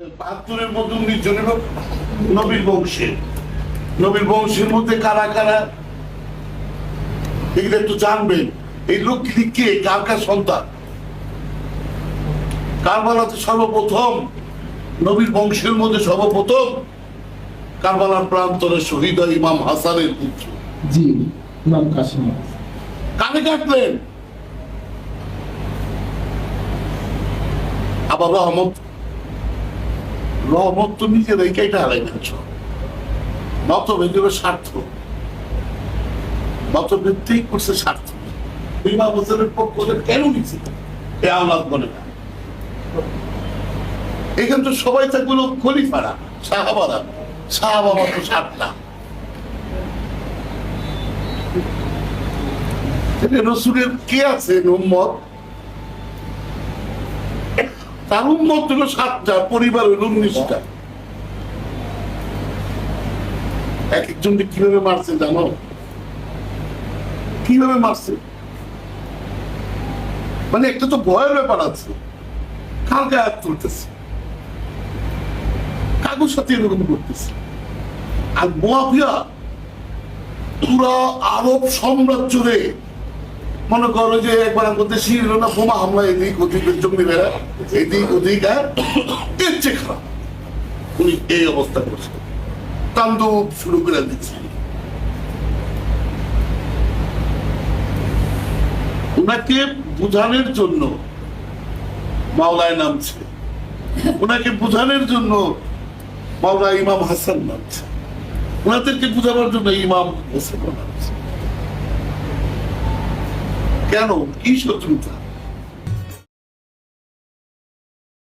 বাহাত্তরের মধ্যে উনিশ জনের নবীর বংশের। নবীর বংশের মধ্যে কারা কারা? এগুলো একটু জানবেন। এই লোকগুলি কে? কার কার সন্তান? কারবালাতে সর্বপ্রথম নবীর বংশের মধ্যে সর্বপ্রথম কারবালার প্রান্তরে শহীদ ইমাম হাসানের পুত্র। জি ইমাম কাসিম কানে কাটলেন। আবার রহমত রহমত তো নিজেরাই কেটে হারাই খাচ্ছ মতভেদের স্বার্থ। মতভেদটাই করছে স্বার্থ। বিমা বছরের পক্ষ কেন নিচ্ছে? এ না এখানে তো সবাই থাকবে খলিফারা, সাহাবারা। সাহাবা মাত্র সাতটা। রসুলের কে আছে, উম্মত? তার উম্মত হলো সাতটা, পরিবার হলো উনিশটা। এক একজনকে কীভাবে মারছে জানো? কীভাবে মারছে? মানে একটা তো ভয়ের ব্যাপার আছে। কালকে হাত তুলতেছে? কাগজ সাথে এরকম করতেছে। আর মোয়াফিয়া পুরা আরব সাম্রাজ্যরে মনে করো যে একবার আমাদের ছিল না বোমা হামলা এদিক ওদিক জমি বেড়া এদিক ওদিক আর এর চেয়ে খারাপ। উনি এই অবস্থা করছে তান্দব শুরু করে দিচ্ছে। ওনাকে বোঝানোর জন্য মাওলায় নামছে। ওনাকে বোঝানোর জন্য মাওলা ইমাম হাসান নামছে। ওনাদেরকে বোঝানোর জন্য ইমাম হোসেন নামছে। কেন? কি শত্রুতা?